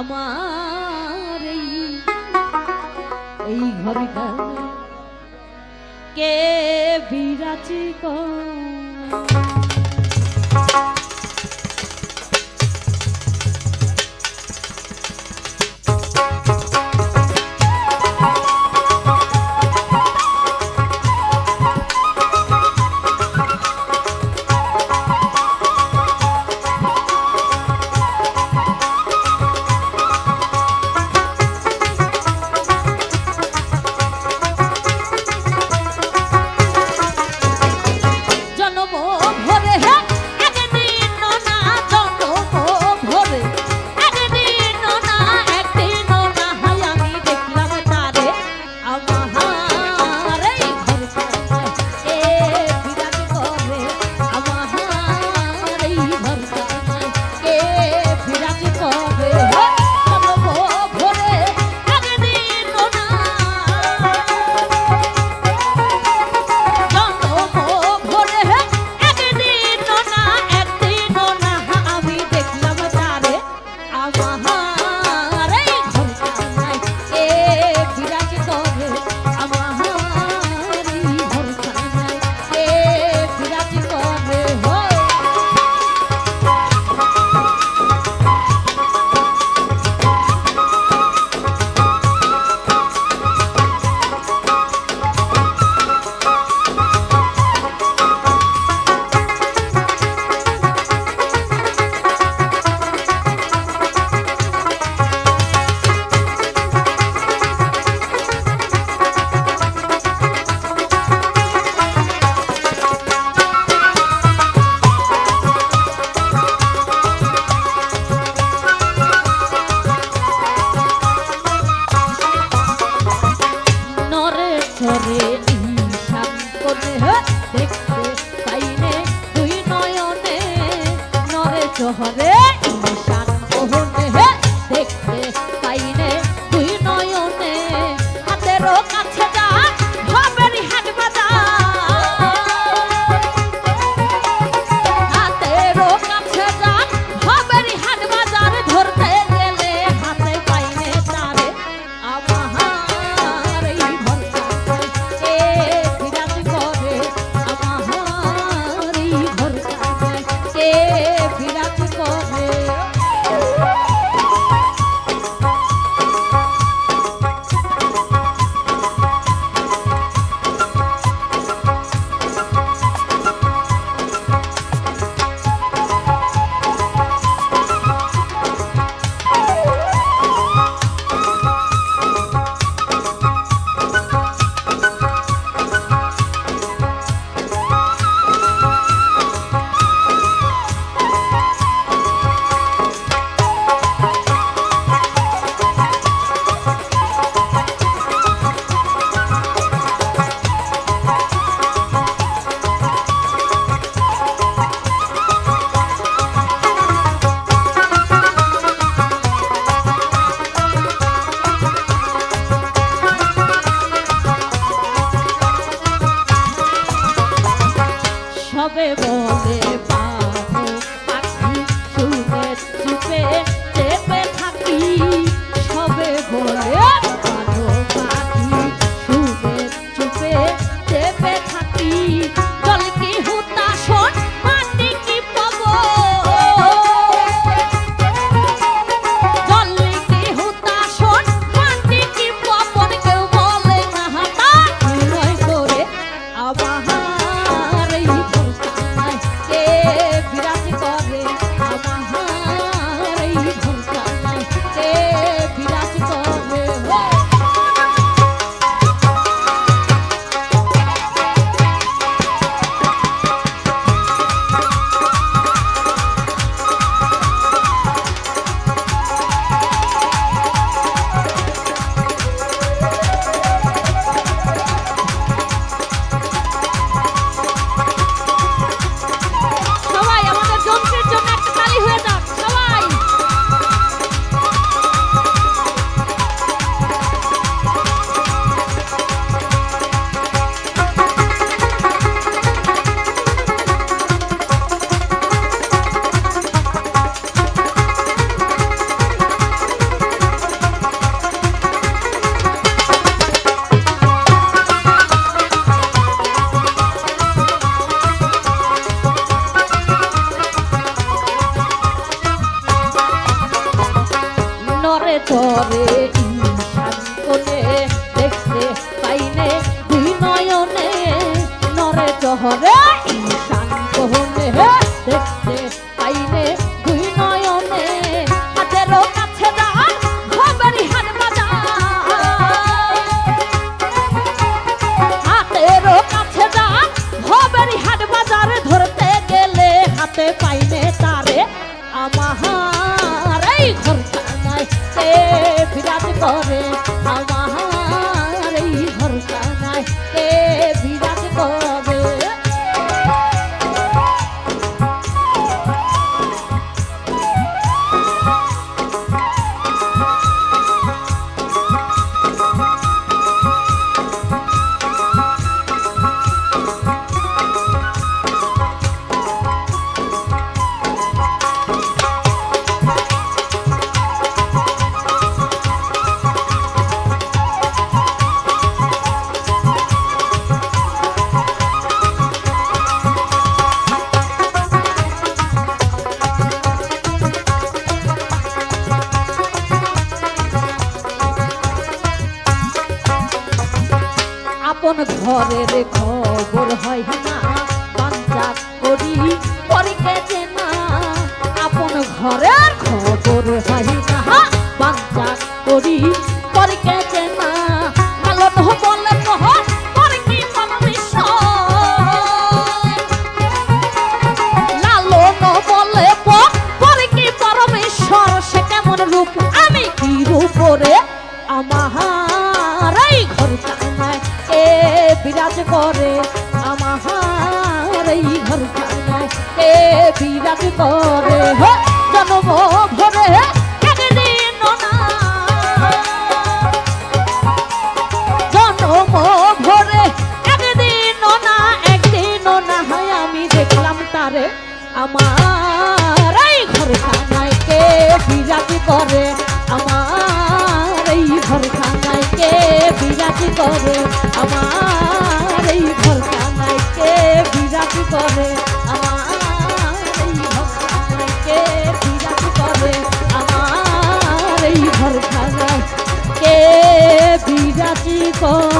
আমার এই ঘরটা কে বিরাজি কর? নরে চহরে ঈশান কোণে দেখতে পাইনে দুই নয়নে। হাতেরও কাছে দাঁড় খবরি হাট বাজার হাতেরও কাছে যান হবেরি হাট বাজারে ধরতে গেলে হাতে পাইনে তারে আমার এই ঘরখানায় কে বিরাজ করে। আপন ঘরের খবর হয়। বিরাজ করে জন্ম ভরে একদিন জন্ম ভরে একদিন আমার এই ঘর খানায় কে বিরাজ করে? আমার এই ঘর খানায় কে বিরাজ করে? আমার এই ঘর খানায় কে করে? আমার আমার